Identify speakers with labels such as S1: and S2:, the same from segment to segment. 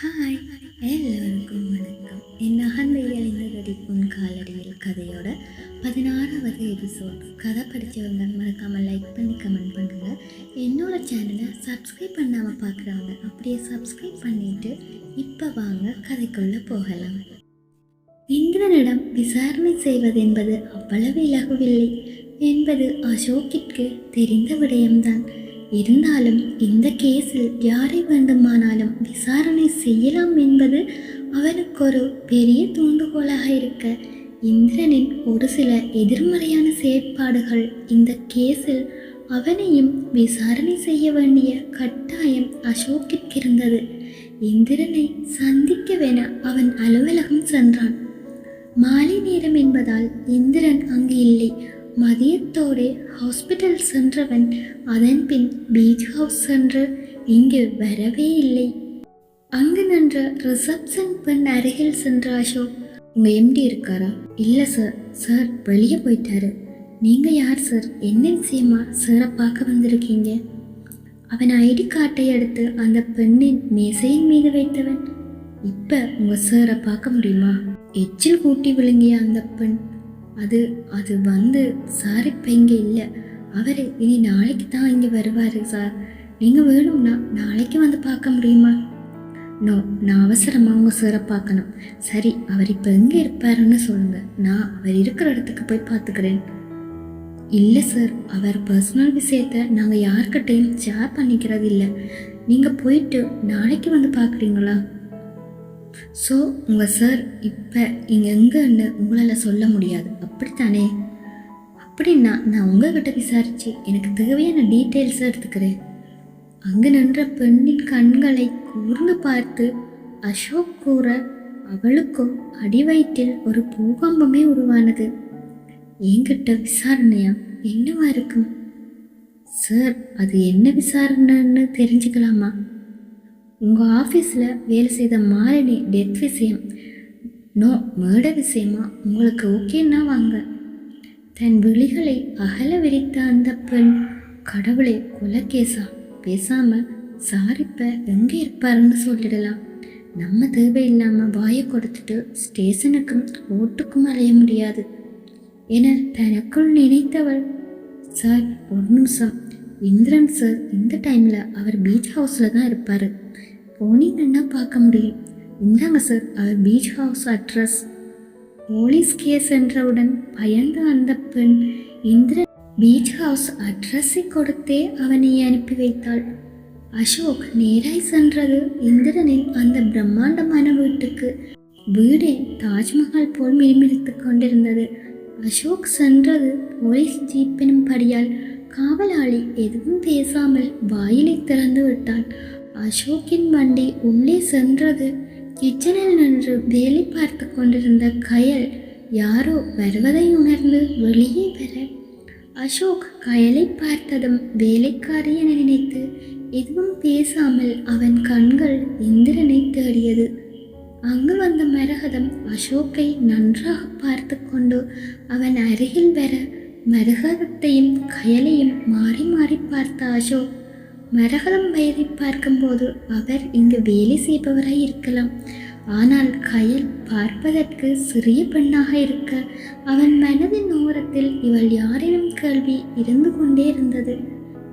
S1: Hi எல்லோருக்கும் வணக்கம். என் அகந்தையில் இந்த வெடிப்பும் காலடியில் கதையோட பதினாறாவது எபிசோட் கதை படித்தவங்க மறக்காமல் லைக் பண்ணி கமெண்ட் பண்ணுங்கள் என்னோட சேனலை சப்ஸ்கிரைப் பண்ணாமல் பார்க்குறாங்க அப்படியே சப்ஸ்கிரைப் பண்ணிட்டு இப்போ வாங்க கதைக்குள்ளே போகலாம். இந்திரனிடம் விசாரணை செய்வது என்பது அவ்வளவு இலகுவில்லை என்பது அசோக்கிற்கு தெரிந்த விடயம்தான். இருந்தாலும் இந்த கேஸில் யாரை வேண்டுமானாலும் விசாரணை செய்யலாம் என்பது அவனுக்கு ஒரு பெரிய தூண்டுகோலாக இருக்க இந்திரனின் ஒரு சில எதிர்மறையான செயற்பாடுகள் இந்த கேஸில் அவனையும் விசாரணை செய்ய வேண்டிய கட்டாயம் அசோக்கிற்கு இருந்தது இந்திரனை சந்திக்கவென அவன் அலுவலகம் சென்றான். மாலை நேரம் என்பதால் இந்திரன் அங்கு இல்லை. மதியத்தோடு ஹாஸ்பிட்டல் சென்றவன் அதன் பின் பீச் ஹவுஸ் சென்று இங்கு வரவே இல்லை. அங்கு நின்ற ரிசப்ஷன் பெண் அருகில் சென்ற அசோக் உங்க எம்டி இருக்காரா? இல்லை சார். சார் வெளியே போயிட்டாரு. நீங்க யார் சார்? என்ன விஷயமா சாரை பார்க்க வந்திருக்கீங்க? அவன் ஐடி கார்டை எடுத்து அந்த பெண்ணின் மேசையின் மீது வைத்தவன் இப்ப உங்க சாரை பார்க்க முடியுமா? எச்சில் கூட்டி விழுங்கிய அந்த பெண் அது அது வந்து சார் இப்போ இங்கே இல்லை. அவர் இனி நாளைக்கு தான் இங்கே வருவார் சார் நீங்கள் வேணும்னா நாளைக்கு வந்து பார்க்க முடியுமா? நோ நான் அவசரமாக உங்கள் சாரை பார்க்கணும். சரி அவர் இப்போ எங்கே இருப்பாருன்னு சொல்லுங்கள் நான் அவர் இருக்கிற இடத்துக்கு போய் பார்த்துக்கிறேன். இல்லை சார் அவர் பர்சனல் விஷயத்தை நாங்கள் யார்கிட்டையும் ஷேர் பண்ணிக்கிறது இல்லை. நீங்கள் போயிட்டு நாளைக்கு வந்து பார்க்குறீங்களா? ஸோ உங்கள் சார் இப்போ இங்கே எங்கன்னு உங்களால் சொல்ல முடியாது. அப்படித்தானே? அப்படின்னா நான் உங்ககிட்ட விசாரித்து எனக்கு தேவையான டீட்டெயில்ஸை எடுத்துக்கிறேன். அங்கு நின்ற பெண்ணின் கண்களை கூர்ந்து பார்த்து அசோக் கூற அவளுக்கும் அடிவயிற்றில் ஒரு பூகம்பமே உருவானது. என்கிட்ட விசாரணையா? என்னவா இருக்கும்? சார் அது என்ன விசாரணைன்னு தெரிஞ்சுக்கலாமா? உங்கள் ஆஃபீஸில் வேலை செய்த மாலினி டெத் விஷயம் நோ மேட விஷயமா? உங்களுக்கு ஓகேன்னா வாங்க. தன் விழிகளை அகல விரித்த அந்த பெண் கடவுளை கொலக்கேசா பேசாம சாரிப்ப எங்கே இருப்பாருன்னு சொல்லிடலாம். நம்ம தேவையில்லாமல் வாயை கொடுத்துட்டு ஸ்டேஷனுக்கும் ஓட்டுக்கும் அலைய முடியாது. என தனக்குள் நினைத்தவள் சார் ஒரு நிமிஷம். இந்திரன் சார் இந்த டைமில் அவர் பீச் ஹவுஸில் தான் இருப்பார். போனீங்கன்னா பார்க்க முடியும். இந்தாங்க சார்? அவர் beach house address police case என்றவுடன் பயந்த அந்த பெண் இந்திரன் பீச் ஹவுஸ் அட்ரஸை கொடுத்தே அவனை அனுப்பி வைத்தாள். அசோக் நேராய் சென்றது இந்திரனின் அந்த பிரம்மாண்டமான வீட்டுக்கு. வீடே தாஜ்மஹால் போல் மிருமிருத்துக் கொண்டிருந்தது. அசோக் சென்றது போலீஸ் ஜீப்பினும் படியால். காவலாளி எதுவும் பேசாமல் வாயிலை திறந்து விட்டான். அசோக்கின் வண்டி உள்ளே சென்றது கிச்சனில் நின்று வேலை பார்த்து கொண்டிருந்த கயல் யாரோ வருவதை உணர்ந்து வெளியே வர. அசோக் கயலை பார்த்ததும் வேலைக்காரியனை நினைத்து எதுவும் பேசாமல் அவன் கண்கள் இந்திரனை தேடியது. அங்கு வந்த மரகதம் அசோக்கை நன்றாக பார்த்து கொண்டு அவன் அருகில் வர மரகதத்தையும் கயலையும் மாறி மாறி பார்த்த அசோக் மரகதம் வயதை பார்க்கும்போது அவர் இங்கு வேலை செய்பவராய் இருக்கலாம். ஆனால் கயல் பார்ப்பதற்கு சிறிய பெண்ணாக இருக்க அவன் மனதின் ஓரத்தில் இவள் யாரினும் கேள்வி இருந்து கொண்டே இருந்தது.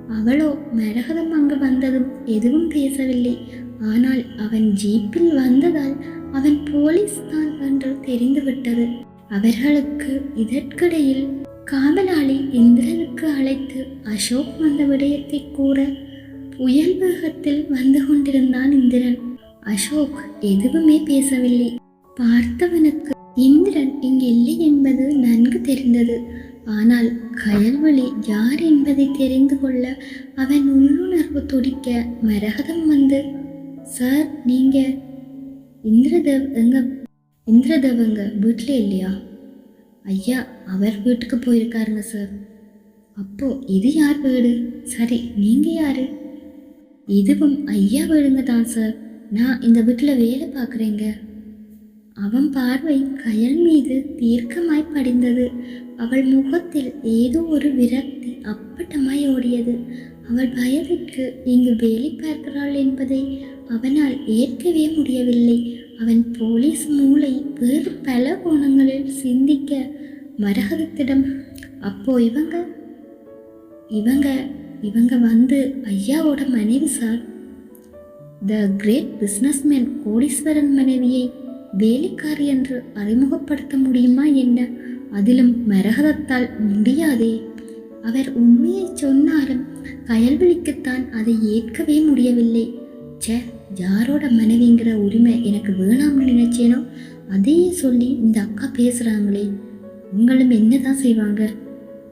S1: அவளோ மரகதம் அங்கு வந்ததும் எதுவும் பேசவில்லை. ஆனால் அவன் ஜீப்பில் வந்ததால் அவன் போலீஸ் தான் என்று தெரிந்துவிட்டது அவர்களுக்கு இதற்கிடையில் காவலாளி இந்திரனுக்கு அழைத்து அசோக் வந்த விடயத்தை கூற புயல் வேகத்தில் வந்து கொண்டிருந்தான் இந்திரன். அசோக் எதுவுமே பேசவில்லை. பார்த்தவனுக்கு இந்திரன் இங்கு இல்லை என்பது நன்கு தெரிந்தது. ஆனால் கயல்வழி யார் என்பதை தெரிந்து கொள்ள அவன் உள்ளுணர்வு துடிக்க மரகதம் வந்து சார் நீங்க இந்திரதேவ் எங்க இந்திரதேவ் எங்க வீட்டில் இல்லையா? ஐயா அவர் வீட்டுக்கு போயிருக்காருங்க சார். அப்போ இது யார் வீடு? சரி நீங்க யாரு? இதுவும் ஐயா விழுங்க தான் சார். நான் இந்த வீட்டில் வேலை பார்க்குறேங்க. அவன் பார்வை கயல் மீது தீர்க்கமாய் படிந்தது. அவள் முகத்தில் ஏதோ ஒரு விரக்தி அப்பட்டமாய் ஓடியது. அவள் வயதுக்கு இங்கு வேலை பார்க்கிறாள் என்பதை அவனால் ஏற்கவே முடியவில்லை. அவன் போலீஸ் மூளை வேறு பல கோணங்களில் சிந்திக்க மரகதத்திடம் அப்போ இவங்க இவங்க இவங்க வந்து ஐயாவோட மனைவி சார். த கிரேட் பிஸ்னஸ்மேன் கோடீஸ்வரன் மனைவியை வேலைக்காரி என்று அறிமுகப்படுத்த முடியுமா என்ன? அதிலும் மரகதத்தால் முடியாதே. அவர் உண்மையை சொன்னாலும் கயல்விழிக்குத்தான் அதை ஏற்கவே முடியவில்லை. ச்சே யாரோட மனைவிங்கிற உரிமை எனக்கு வேணாம்னு நினைச்சேனோ? அதையே சொல்லி இந்த அக்கா பேசுகிறாங்களே உங்களும் என்னதான் செய்வாங்க?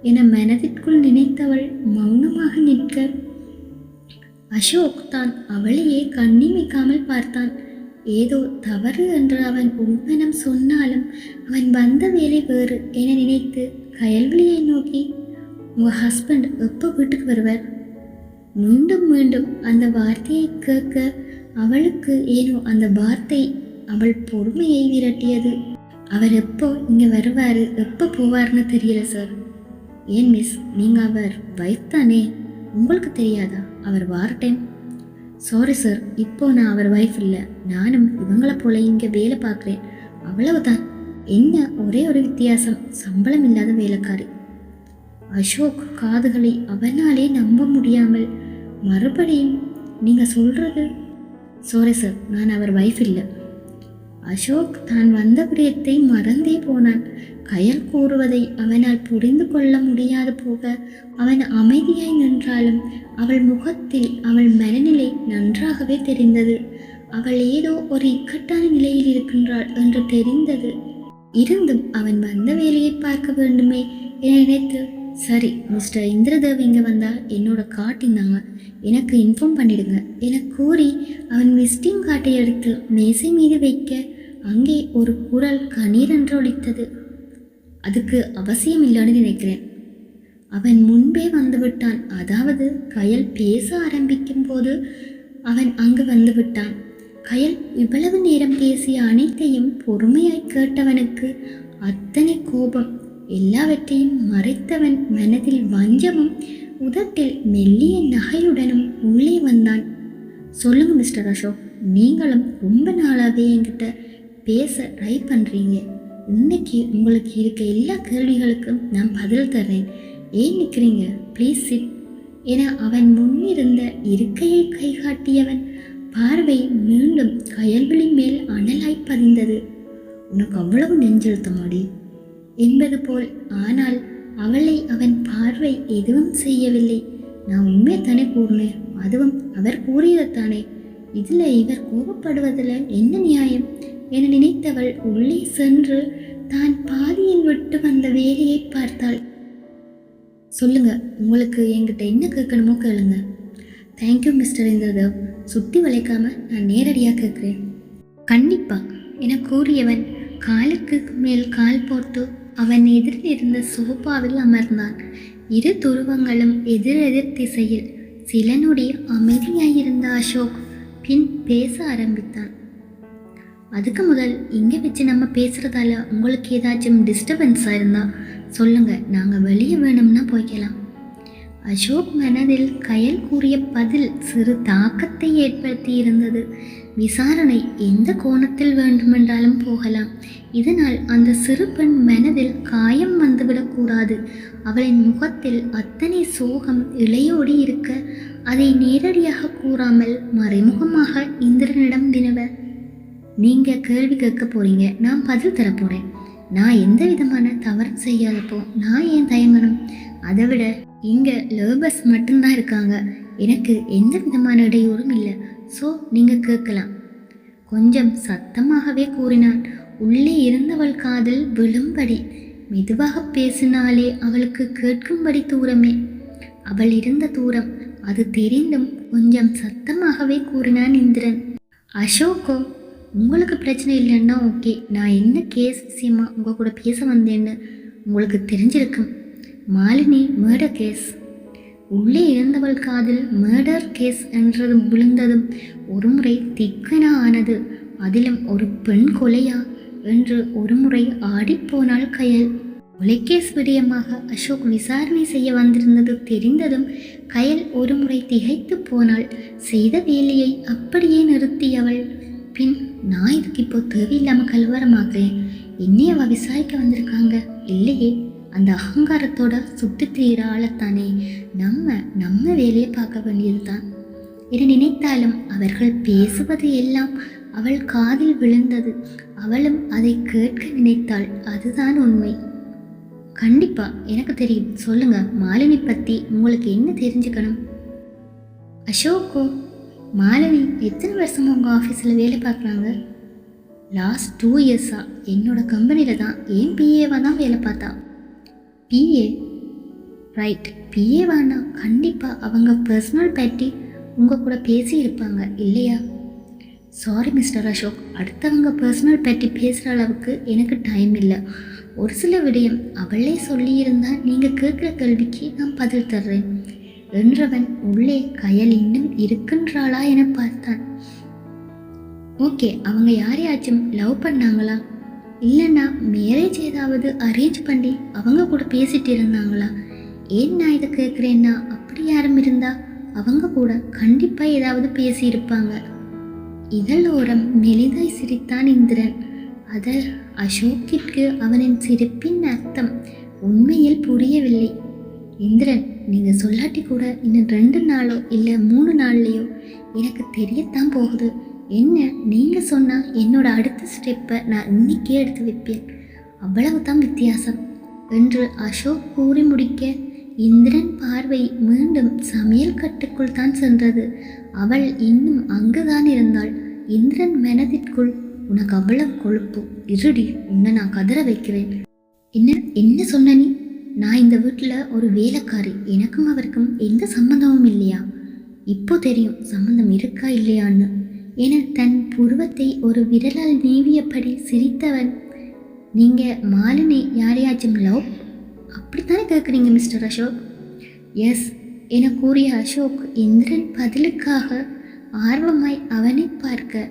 S1: என மனதிற்குள் நினைத்தவள் மௌனமாக நிற்க அசோக் தான் அவளையே கண்ணிமைக்காமல் பார்த்தான். ஏதோ தவறு என்று அவன் உள்மனம் சொன்னாலும் அவன் வந்த வேலை வேறு என நினைத்து கயல்விழியை நோக்கி உங்கள் ஹஸ்பண்ட் எப்போ வீட்டுக்கு வருவார்? மீண்டும் மீண்டும் அந்த வார்த்தையை கேட்க அவளுக்கு ஏனோ அந்த வார்த்தை அவள் பொறுமையை விரட்டியது. அவர் எப்போ இங்கே வருவார்? எப்போ போவார்னு தெரியல சார் ஏன் மிஸ் நீங்கள் அவர் வைஃப் தானே? உங்களுக்கு தெரியாதா? அவர் வார டைம் சாரி சார் இப்போ நான் அவர் வைஃப் இல்லை. நானும் இவங்களை போல இங்கே வேலை பார்க்குறேன். அவ்வளவுதான். என்ன? ஒரே ஒரு வித்தியாசம். சம்பளம் இல்லாத வேலைக்காரி. அசோக் காதுகளை அவனாலே நம்ப முடியாமல் மறுபடியும் நீங்கள் சொல்கிறது சாரி சார் நான் அவர் வைஃப் இல்லை. அசோக் தான் வந்த விடயத்தை மறந்தே போனான். கயல் கூறுவதை அவனால் புரிந்து கொள்ள முடியாது போக அவன் அமைதியாய் நின்றாலும் அவள் முகத்தில் அவள் மனநிலை நன்றாகவே தெரிந்தது. அவள் ஏதோ ஒரு இக்கட்டான நிலையில் இருக்கின்றாள் என்று தெரிந்தது. இருந்தும் அவன் வந்த வேலையை பார்க்க வேண்டுமே என நினைத்து சரி மிஸ்டர் இந்திரதேவ் இங்கே வந்தால் என்னோட காட்டினாங்க எனக்கு இன்ஃபார்ம் பண்ணிடுங்க என கூறி அவன் விசிட்டிங் காட்டை எடுத்து மேசை மீது வைக்க அங்கே ஒரு குரல் கணீரென்று ஒழித்தது அதுக்கு அவசியம் இல்லைன்னு நினைக்கிறேன். அவன் முன்பே வந்துவிட்டான். அதாவது கயல் பேச ஆரம்பிக்கும் போது அவன் அங்கு வந்து விட்டான் கயல் இவ்வளவு நேரம் பேசிய அனைத்தையும் பொறுமையாய் கேட்டவனுக்கு அத்தனை கோபம். எல்லாவற்றையும் மறைத்தவன் மனதில் வஞ்சமும் உதட்டில் மெல்லிய நகையுடனும் உள்ளே வந்தான். சொல்லுங்க மிஸ்டர் அசோக். நீங்களும் ரொம்ப நாளாகவே என்கிட்ட பேச ட்ரை பண்ணுறீங்க இன்னைக்கு உங்களுக்கு இருக்க எல்லா கேள்விகளுக்கும் நான் பதில் தர்றேன். ஏன் நிற்கிறீங்க ப்ளீஸ் சிட் என அவன் முன்னிருந்த இருக்கையை கைகாட்டியவன் பார்வை மீண்டும் கயல்விழி மேல் அனலாய் பதிந்தது. உனக்கு அவ்வளவு நெஞ்செழுத்தமாடி? என்பது போல் ஆனால் அவளை அவன் பார்வை எதுவும் செய்யவில்லை. நான் உண்மை தானே கூறினேன். அதுவும் அவர் கூறியதைத்தானே இதில் இவர் கோபப்படுவதில் என்ன நியாயம்? என நினைத்தவள் உள்ளே சென்று தான் பாதியில் விட்டு வந்த வேலையை பார்த்தாள். சொல்லுங்க உங்களுக்கு என்கிட்ட என்ன கேட்கணுமோ கேளுங்க. Thank you mister Indradev. சுற்றி வளைக்காம நான் நேரடியாக கேட்குறேன். கண்டிப்பா என கூறியவன் காலுக்கு மேல் கால் போட்டு அவன் எதிரில் இருந்த சோஃபாவில் அமர்ந்தான். இரு துருவங்களும் எதிரெதிர் திசையில் சில நொடி அமைதியாயிருந்த அசோக் பின் பேச ஆரம்பித்தான். அதுக்கு முதல் இங்கே வச்சு நம்ம பேசுகிறதால உங்களுக்கு ஏதாச்சும் டிஸ்டர்பன்ஸாக இருந்தால் சொல்லுங்கள் நாங்கள் வெளியே வேணும்னா போய்க்கலாம். அசோக் மனதில் கயல் கூறிய பதில் சிறு தாக்கத்தை ஏற்படுத்தி இருந்தது. விசாரணை எந்த கோணத்தில் வேண்டுமென்றாலும் போகலாம். இதனால் அந்த சிறு பெண் மனதில் காயம் வந்துவிடக்கூடாது அவளின் முகத்தில் அத்தனை சோகம் இளையோடி இருக்க அதை நேரடியாக கூறாமல் மறைமுகமாக இந்த நீங்கள் கேள்வி கேட்க போகிறீங்க நான் பதில் தரப்போகிறேன் நான் எந்த விதமான தவறும் செய்யாதப்போ நான் ஏன் தயங்கணும்? அதை விட இங்கே லேபர்ஸ் மட்டும்தான் இருக்காங்க. எனக்கு எந்த விதமான இடையூறும் இல்லை. ஸோ நீங்கள் கேட்கலாம். கொஞ்சம் சத்தமாகவே கூறினான். உள்ளே இருந்தவள் காதல் விழும்படி மெதுவாக பேசினாலே அவளுக்கு கேட்கும்படி தூரமே. அவள் இருந்த தூரம் அது தெரிந்தும் கொஞ்சம் சத்தமாகவே கூறினான் இந்திரன். அசோகோ உங்களுக்கு பிரச்சனை இல்லைன்னா ஓகே. நான் என்ன கேஸ் விஷயமா உங்கள் கூட பேச வந்தேன்னு உங்களுக்கு தெரிஞ்சிருக்கும். மாலினி மேர்டர் கேஸ் உள்ளே இருந்தவள் காதில் மேர்டர் கேஸ் என்றதும் விழுந்ததும் ஒருமுறை திக்கனா ஆனது. அதிலும் ஒரு பெண் கொலையா என்று ஒருமுறை ஆடிப்போனாள் கயல். கொலைக்கேஸ் விடயமாக அசோக் விசாரணை செய்ய வந்திருந்தது தெரிந்ததும் கயல் ஒருமுறை திகைத்து போனாள். செய்த வேலையை அப்படியே நிறுத்தியவள். பின் நான் இதுக்கு இப்போ தேவையில்லாமல் கலவரமாக்குறேன் என்னைய அவள் விசாரிக்க வந்திருக்காங்க. இல்லையே அந்த அகங்காரத்தோட சுட்டு தீர ஆளத்தானே. நம்ம நம்ம வேலையை பார்க்க வேண்டியதுதான். என நினைத்தாலும் அவர்கள் பேசுவது எல்லாம் அவள் காதில் விழுந்தது. அவளும் அதை கேட்க நினைத்தாள். அதுதான் உண்மை. கண்டிப்பா எனக்கு தெரியும். சொல்லுங்க மாலினி பத்தி உங்களுக்கு என்ன தெரிஞ்சுக்கணும்? அசோக்கோ மாலவி எத்தனை வருஷமாக உங்கள் ஆஃபீஸில் வேலை பார்க்குறாங்க? லாஸ்ட் டூ இயர்ஸாக என்னோட கம்பெனியில் தான் ஏன் பிஏவாக தான் வேலை பார்த்தா? பிஏ ரைட் பிஏவானா கண்டிப்பாக அவங்க பர்சனல் பற்றி உங்கள் கூட பேசி இருப்பாங்க இல்லையா? Sorry mister Ashok. அடுத்தவங்க பர்சனல் பற்றி பேசுகிற அளவுக்கு எனக்கு டைம் இல்லை. ஒரு சில விடயம் அவளே சொல்லியிருந்தால் நீங்கள் கேட்குற கேள்விக்கு நான் பதில் தர்றேன். என்றவன் உள்ளே கயல் இன்னும் இருக்கின்றாளா என பார்த்தான். ஓகே அவங்க யாரையாச்சும் லவ் பண்ணாங்களா? இல்லைன்னா மேரேஜ் ஏதாவது அரேஞ்ச் பண்ணி அவங்க கூட பேசிட்டு இருந்தாங்களா? ஏன் நான் இதை கேட்குறேன்னா அப்படி யாரும் இருந்தா அவங்க கூட கண்டிப்பாக ஏதாவது பேசியிருப்பாங்க. இதழோரம் மெலிதாய் சிரித்தான் இந்திரன். அதர் அசோக்கிற்கு அவனின் சிரிப்பின் அர்த்தம் உண்மையில் புரியவில்லை. இந்திரன் நீங்கள் சொல்லாட்டி கூட இன்னும் ரெண்டு நாளோ இல்லை மூணு நாள்லையோ எனக்கு தெரியத்தான் போகுது. என்ன நீங்கள் சொன்னால் என்னோட அடுத்த ஸ்டெப்பை நான் இன்னைக்கே எடுத்து வைப்பேன். அவ்வளவு தான் வித்தியாசம். என்று அசோக் கூறி முடிக்க இந்திரன் பார்வை மீண்டும் சமையல் கட்டுக்குள் தான் சென்றது. அவள் இன்னும் அங்குதான் இருந்தாள். இந்திரன் மனதிற்குள் உனக்கு அவ்வளவு கொழுப்பு. இருடி உன்னை நான் கதற வைக்கிறேன். என்ன என்ன சொன்ன நீ? நான் இந்த வீட்டில் ஒரு வேலைக்காரி. எனக்கும் அவருக்கும் எந்த சம்மந்தமும் இல்லையா? இப்போ தெரியும் சம்மந்தம் இருக்கா இல்லையான்னு. என தன் புருவத்தை ஒரு விரலால் நீவியபடி சிரித்தவன் நீங்கள் மாலினி யாரையாச்சும் லவ்? அப்படித்தானே கேட்குறீங்க மிஸ்டர் அசோக்? எஸ் என கூறிய அசோக் இந்திரன் பதிலுக்காக ஆர்வமாய் அவனை பார்க்க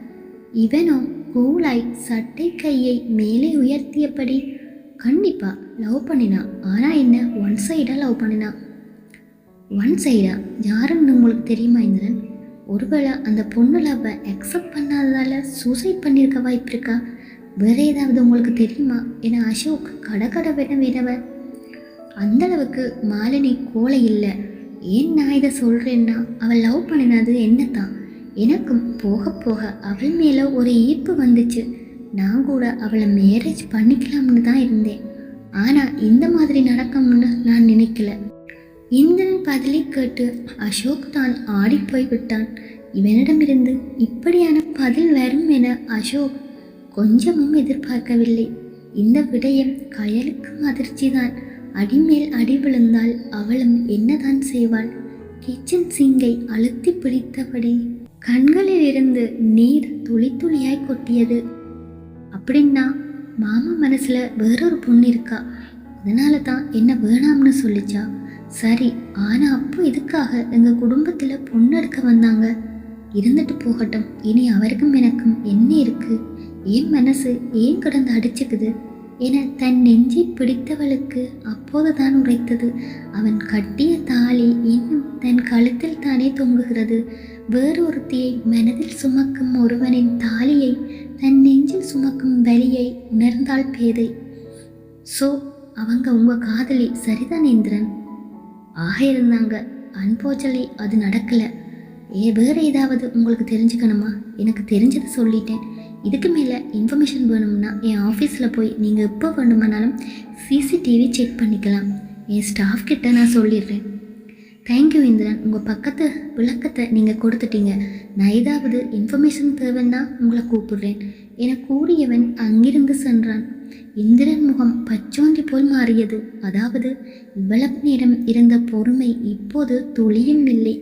S1: இவனோ கூலாய் சட்டை கையை மேலே உயர்த்தியபடி கண்டிப்பாக லவ் பண்ணினா. ஆனால் என்ன? ஒன் சைடாக லவ் பண்ணினா. ஒன் சைடாக யாருன்னு உங்களுக்கு தெரியுமா இந்திரன்? ஒருவேளை அந்த பொண்ணு லவ்வை அக்செப்ட் பண்ணாததால் சூசைட் பண்ணியிருக்க வாய்ப்பு இருக்கா? வேற ஏதாவது உங்களுக்கு தெரியுமா? ஏன்னா அசோக் கடகடவென வினவ அந்த அளவுக்கு மாலினி கோலை இல்லை. ஏன் நான் இதை சொல்கிறேன்னா அவள் லவ் பண்ணினது என்னத்தான்? எனக்கும் போக போக அவள் மேலே ஒரு ஈர்ப்பு வந்துச்சு. நான் கூட அவளை மேரேஜ் பண்ணிக்கலாம்னு தான் இருந்தேன். ஆனால் இந்த மாதிரி நடக்கும்னு நான் நினைக்கல. இந்திரன் பதிலை கேட்டு அசோக் தான் ஆடிப்போய் விட்டான் இவனிடமிருந்து இப்படியான பதில் வரும் என அசோக் கொஞ்சமும் எதிர்பார்க்கவில்லை. இந்த விடயம் கயலுக்கும் அதிர்ச்சிதான். அடிமேல் அடி விழுந்தால் அவளும் என்னதான் செய்வாள்? கிச்சன் சிங்கை அழுத்தி பிடித்தபடி கண்களில் இருந்து நீர் துளி துளியாய் கொட்டியது. அப்படின்னா மாமா மனசில் வேறொரு பொண்ணு இருக்கா? அதனால தான் என்ன வேணாம்னு சொல்லிச்சா? சரி ஆனால் அப்போ இதுக்காக எங்கள் குடும்பத்தில் பொண்ணு எடுக்க வந்தாங்க? இருந்துட்டு போகட்டும். இனி அவருக்கும் எனக்கும் என்ன இருக்கு? ஏன் மனசு ஏன் கடந்து அடிச்சுக்குது? என தன் நெஞ்சை பிடித்தவளுக்கு அப்போதுதான் உரைத்தது. அவன் கட்டிய தாலி இன்னும் தன் கழுத்தில் தானே தொங்குகிறது. வேறொருத்தியை மனதில் சுமக்கும் ஒருவனின் தாலியை தன் நெஞ்சில் சுமக்கும் வலியை உணர்ந்தாள் பேதை. ஸோ அவங்க உங்க காதலி சரிதான் இந்திரன் ஆக இருந்தாங்க அன்போச்சலி அது நடக்கல. ஏ வேற ஏதாவது உங்களுக்கு தெரிஞ்சுக்கணுமா? எனக்கு தெரிஞ்சதை சொல்லிட்டேன். இதுக்கு மேலே இன்ஃபர்மேஷன் வேணும்னா என் ஆஃபீஸில் போய் நீங்கள் எப்போ வேணுமானாலும் சிசிடிவி செக் பண்ணிக்கலாம். என் ஸ்டாஃப் கிட்ட நான் சொல்லிடுறேன். Thank you Indran. உங்கள் பக்கத்து விளக்கத்தை நீங்கள் கொடுத்துட்டீங்க. நான் ஏதாவது இன்ஃபர்மேஷன் தேவைன்னா உங்களை கூப்பிடுறேன். என கூறியவன் அங்கிருந்து சென்றான். இந்திரன் முகம் பச்சோந்தி போல் மாறியது. அதாவது இவ்வளவு நேரம் இருந்த பொறுமை இப்போது துளியும் இல்லை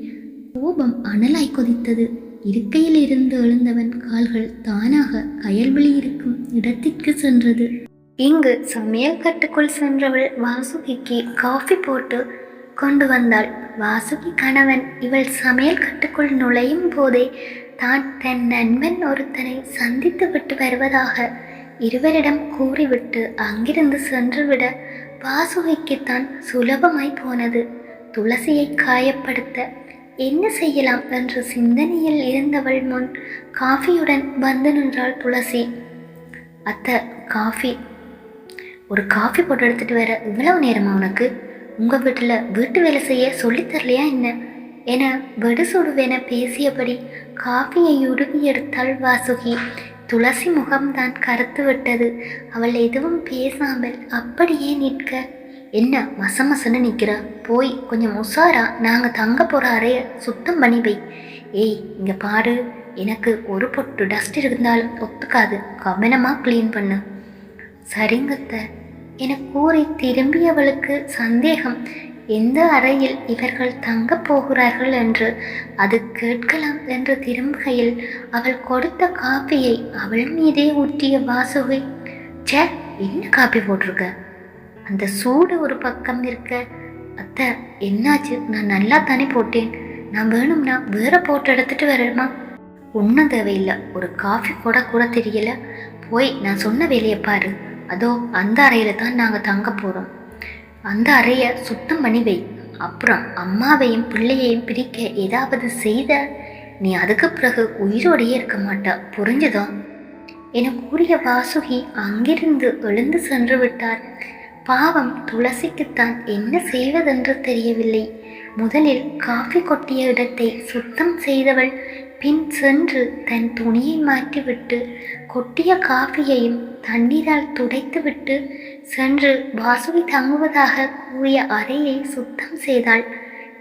S1: கோபம் அனலாய் கொதித்தது. இருக்கையில் இருந்து எழுந்தவன் கால்கள் தானாக கயல்வெளி இருக்கும் இடத்திற்கு சென்றது. இங்கு சமையல் கட்டுக்குள் சென்றவள் வாசுகிக்கு காஃபி போட்டு கொண்டு வந்தாள். வாசுகி கணவன் இவள் சமையல் கட்டுக்குள் நுழையும் போதே தான் தன் நண்பன் ஒருத்தனை சந்தித்து விட்டு வருவதாக இருவரிடம் கூறிவிட்டு அங்கிருந்து சென்றுவிட வாசுகிக்குத்தான் சுலபமாய் போனது. துளசியை காயப்படுத்த என்ன செய்யலாம் என்ற சிந்தனையில் இருந்தவள் முன் காஃபியுடன் வந்து நின்றாள் துளசி. அத்தை காஃபி. ஒரு காஃபி போட்டு எடுத்துட்டு வர இவ்வளவு நேரமா உனக்கு? உங்கள் வீட்டில் வீட்டு வேலை செய்ய சொல்லித் தரலையா என்ன? என வெடுசுடுவென பேசியபடி காஃபியை உருவி எடுத்தாள் வாசுகி. துளசி முகம்தான் கருத்து விட்டது. அவள் எதுவும் பேசாமல் அப்படியே நிற்க என்ன மசமசன்னு நிற்கிறா? போய் கொஞ்சம் உஷாரா. நாங்கள் தங்க போகிற அறைய சுத்தம் பண்ணி வை. ஏய் இங்கே பாரு. எனக்கு ஒரு பொட்டு டஸ்ட் இருந்தாலும் ஒத்துக்காது. கவனமாக க்ளீன் பண்ணு. சரிங்கத்த என கூறி திரும்பியவளுக்கு சந்தேகம். எந்த அறையில் இவர்கள் தங்கப் போகிறார்கள் என்று அது கேட்கலாம் என்று திரும்புகையில் அவள் கொடுத்த காப்பியை அவள் மீதே ஊற்றிய வாசுகை ச்சே என்ன காப்பி போட்டிருக்க? அந்த சூடு ஒரு பக்கம் இருக்க அத்தை என்னாச்சு? நான் நல்லா தானே போட்டேன். நான் வேணும்னா வேற போட்டு எடுத்துட்டு வரேம்மா. ஒன்றும் தேவையில்லை. ஒரு காஃபி கூட கூட தெரியல. போய் நான் சொன்ன வேலையை பாரு. அதோ அந்த அறையில தான் நாங்கள் தங்க போகிறோம் அந்த அறையை சுத்தம் பண்ணி வை. அப்புறம் அம்மாவையும் பிள்ளையையும் பிரிக்க ஏதாவது செய்த நீ அதுக்கு பிறகு உயிரோடையே இருக்க மாட்டா. புரிஞ்சுதா? என கூறிய வாசுகி அங்கிருந்து எழுந்து சென்று விட்டார். பாவம் துளசிக்குத்தான் என்ன செய்வதென்று தெரியவில்லை. முதலில் காஃபி கொட்டிய இடத்தை சுத்தம் செய்தவள் பின் சென்று தன் துணியை மாற்றிவிட்டு கொட்டிய காஃபியையும் தண்ணீரால் துடைத்துவிட்டு சென்று வாசுகி தங்குவதாக கூறிய அறையை சுத்தம் செய்தாள்.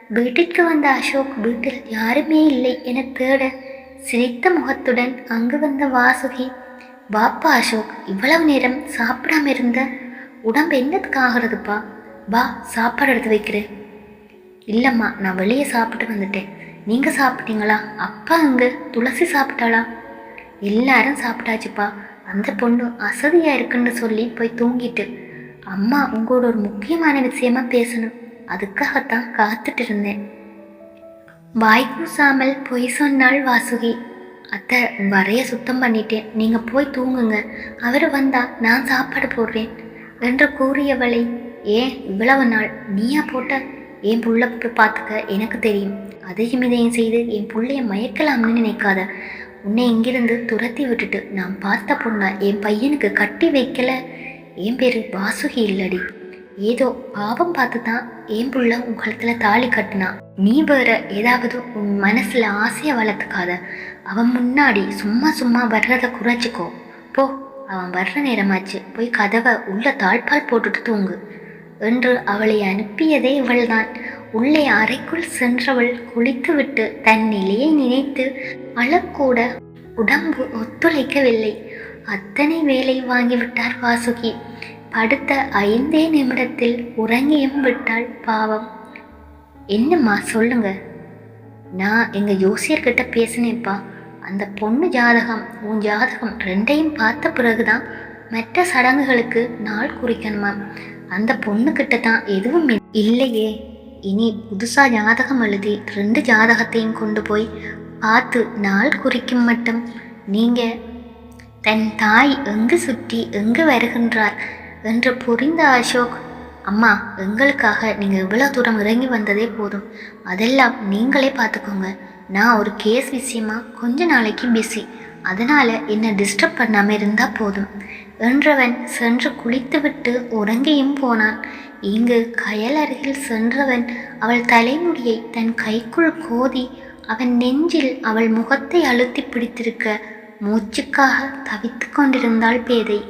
S1: வீட்டிற்கு வந்த அசோக் வீட்டில் யாருமே இல்லை என தேட சிரித்த முகத்துடன் அங்கு வந்த வாசுகி பாப்பா அசோக் இவ்வளவு நேரம் சாப்பிடாம இருந்த? உடம்பு என்னத்துக்கு ஆகிறதுப்பா? வா சாப்பாடு எடுத்து வைக்கிறேன். இல்லைம்மா நான் வெளியே சாப்பிட்டு வந்துட்டேன். நீங்கள் சாப்பிட்டீங்களா? அப்பா அங்கே துளசி சாப்பிட்டாளா? எல்லாரும் சாப்பிட்டாச்சுப்பா. அந்த பொண்ணு அசதியாக இருக்குன்னு சொல்லி போய் தூங்கிட்டு. அம்மா உங்களோட ஒரு முக்கியமான விஷயமா பேசணும். அதுக்காகத்தான் காத்துட்டு இருந்தேன். வாய் கூசாமல் பொய் சொன்னாள் வாசுகி. அத்தை வரைய சுத்தம் பண்ணிட்டேன். நீங்கள் போய் தூங்குங்க. அவர் வந்தா நான் சாப்பாடு போடுறேன் என்று கூறியவளை ஏன் இவ்வளவு நாள்? நீயா போட்ட? என் புள்ள பார்த்துக்க. எனக்கு தெரியும். அதையும் இதையும் செய்து என் புள்ளைய மயக்கலாம்னு நினைக்காத. உன்னை இங்கிருந்து துரத்தி விட்டுட்டு நான் பார்த்த பொண்ணை என் பையனுக்கு கட்டி வைக்கல. என் பேரு வாசுகி இல்லடி. ஏதோ பாவம் பார்த்து தான் என் புள்ள உன் கழுத்துல தாலி கட்டினா. நீ வேற ஏதாவது உன் மனசுல ஆசையை வளர்த்துக்காத. அவன் முன்னாடி சும்மா சும்மா வர்றதை குறைச்சிக்கோ. போ அவன் வர்ற நேரமாச்சு. போய் கதவை உள்ள தாழ்பால் போட்டுட்டு தூங்கு. என்று அவளை அனுப்பியதே இவள்தான். உள்ளே அறைக்குள் சென்றவள் குளித்துவிட்டு தன் நிலையை நினைத்து அழக்கூட உடம்பு ஒத்துழைக்கவில்லை. அத்தனை வேலை வாங்கிவிட்டார் வாசுகி. படுத்த ஐந்தே நிமிடத்தில் உறங்கியும் விட்டாள் பாவம். என்னம்மா சொல்லுங்க. நான் எங்க ஜோசியர்கிட்ட பேசினேன்ப்பா. அந்த பொண்ணு ஜாதகம் உன் ஜாதகம் ரெண்டையும் பார்த்த பிறகுதான் மற்ற சடங்குகளுக்கு நாள் குறிக்கணுமா? அந்த பொண்ணுக்கிட்ட தான் எதுவும் இல்லையே. இனி புதுசாக ஜாதகம் எழுதி ரெண்டு ஜாதகத்தையும் கொண்டு போய் பார்த்து நாள் குறிக்கும் மட்டும். நீங்கள் தன் தாய் எங்கு சுற்றி எங்கு வருகின்றார்? என்று புரிந்த அசோக் அம்மா எங்களுக்காக நீங்கள் இவ்வளோ தூரம் இறங்கி வந்ததே போதும். அதெல்லாம் நீங்களே பார்த்துக்கோங்க. நான் ஒரு கேஸ் விஷயமா கொஞ்ச நாளைக்கு பிஸி அதனால் என்னை டிஸ்டர்ப் பண்ணாமல் இருந்தால் போதும். என்றவன் சென்று குளித்துவிட்டு உறங்கியும் போனான். இங்கு கயல் அருகில் சென்றவன் அவள் தலைமுடியை தன் கைக்குள் கோதி அவன் நெஞ்சில் அவள் முகத்தை அழுத்தி பிடித்திருக்க மூச்சுக்காக தவித்துக் கொண்டிருந்தாள் பேதை.